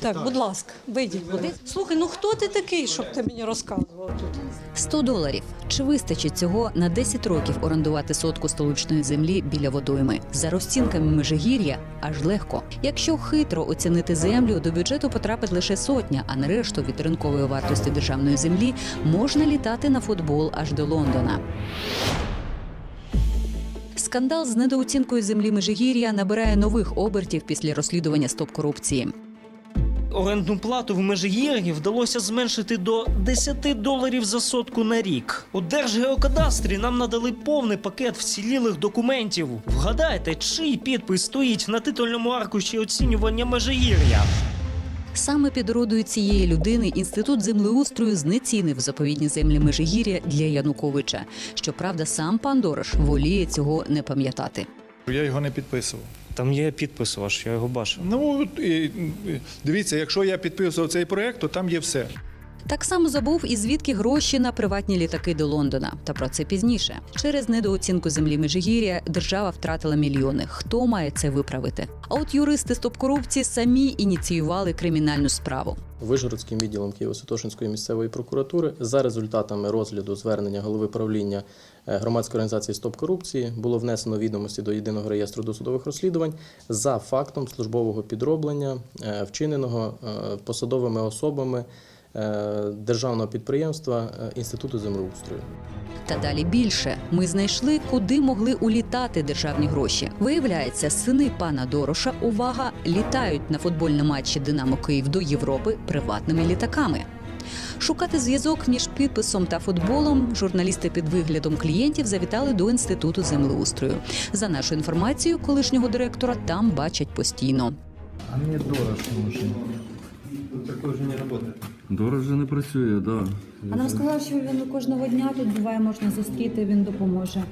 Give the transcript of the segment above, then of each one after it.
Так, будь ласка, вийдіть. Будь. Слухай, ну хто ти такий, щоб ти мені розказував тут? 100 доларів. Чи вистачить цього на 10 років орендувати сотку столичної землі біля водойми? За розцінками Межигір'я аж легко. Якщо хитро оцінити землю, до бюджету потрапить лише сотня, а на решту від ринкової вартості державної землі можна літати на футбол аж до Лондона. Скандал з недооцінкою землі Межигір'я набирає нових обертів після розслідування стоп корупції. Орендну плату в Межигір'ї вдалося зменшити до 10 доларів за сотку на рік. У Держгеокадастрі нам надали повний пакет вцілілих документів. Вгадайте, чий підпис стоїть на титульному аркуші оцінювання Межигір'я? Саме під родою цієї людини інститут землеустрою знецінив заповідні землі Межигір'я для Януковича. Щоправда, сам пан Дорош воліє цього не пам'ятати. Я його не підписував. Там є підпис ваш, я його бачив. Ну дивіться, якщо я підписував цей проект, то там є все. Так само забув і звідки гроші на приватні літаки до Лондона. Та про це пізніше. Через недооцінку землі Межигір'я держава втратила мільйони. Хто має це виправити? А от юристи стоп корупції самі ініціювали кримінальну справу. Вижгородським відділом Києво-Святошинської місцевої прокуратури за результатами розгляду звернення голови правління е, громадської організації Стоп корупції було внесено відомості до єдиного реєстру досудових розслідувань за фактом службового підроблення, е, вчиненого е, посадовими особами державного підприємства е, Інституту землеустрою. Та далі більше ми знайшли, куди могли улітати державні гроші. Виявляється, сини пана Дороша увага літають на футбольні матчі Динамо Київ до Європи приватними літаками. Шукати зв'язок між підписом та футболом журналісти під виглядом клієнтів завітали до інституту землеустрою. За нашою інформацією, колишнього директора там бачать постійно. А мне дорож нужен. Такой уже не работает. Дороже не працює, да. А нам сказали, що він кожного дня тут буває, можна зустріти, він допоможе.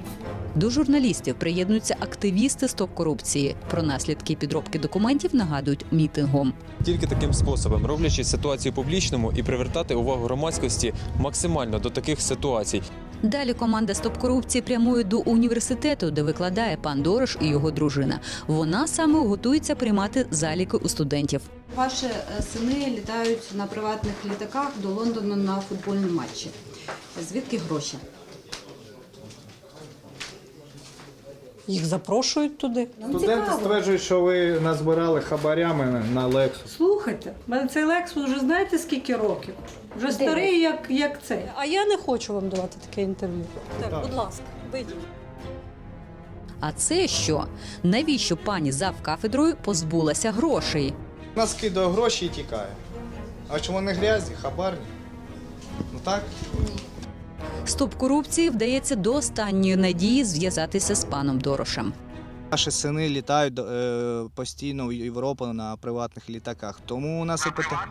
До журналістів приєднуються активісти стоп корупції. Про наслідки підробки документів нагадують мітингом. Тільки таким способом, роблячи ситуацію публічному і привертати увагу громадськості максимально до таких ситуацій. Далі команда стоп корупції прямує до університету, де викладає пан Дорош і його дружина. Вона саме готується приймати заліки у студентів. Ваші е, сини літають на приватних літаках до Лондона на футбольні матчі. Звідки гроші? Їх запрошують туди. Студенти стверджують, що ви назбирали хабарями на Lexus. Слухайте, в мене цей Лексус вже знаєте скільки років? Вже старий, як, як цей. А я не хочу вам давати таке інтерв'ю. Так, будь ласка, вийдіть. А це що? Навіщо пані зав кафедрою позбулася грошей? Нас кидає гроші і тікає. А чому вони грязні, хабарні? Ну так? Стоп корупції вдається до останньої надії зв'язатися з паном Дорошем. Наші сини літають е, постійно в Європу на приватних літаках. Тому у нас і питання.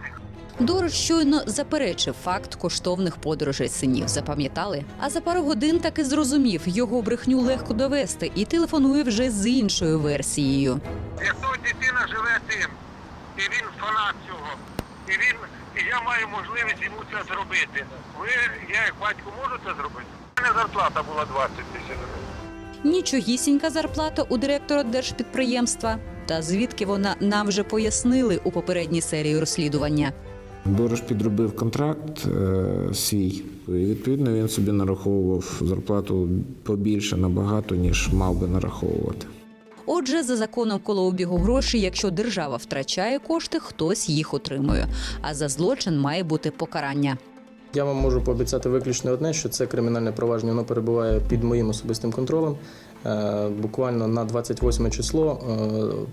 Дорош щойно заперечив факт коштовних подорожей синів. Запам'ятали? А за пару годин таки зрозумів, його брехню легко довести і телефонує вже з іншою версією. Якщо дитина живе тим, і він фанат цього, і він, і я маю можливість йому це зробити. Ви, я як батько, можу це зробити? У мене зарплата була 20 тисяч гривень. Нічогісінька зарплата у директора держпідприємства. Та звідки вона нам вже пояснили у попередній серії розслідування. Дорож підробив контракт е, свій. І відповідно він собі нараховував зарплату побільше набагато, ніж мав би нараховувати. Отже, за законом колообігу грошей, якщо держава втрачає кошти, хтось їх отримує. А за злочин має бути покарання. Я вам можу пообіцяти виключно одне, що це кримінальне провадження воно перебуває під моїм особистим контролем. Е, Буквально на 28 число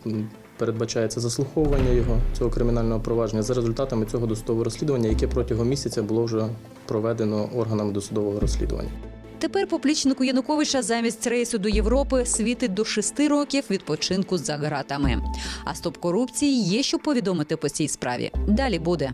е, передбачається заслуховування його цього кримінального провадження за результатами цього досудового розслідування, яке протягом місяця було вже проведено органами досудового розслідування. Тепер поплічнику Януковича замість рейсу до Європи світить до шести років відпочинку за ґратами. А стоп корупції є що повідомити по цій справі. Далі буде.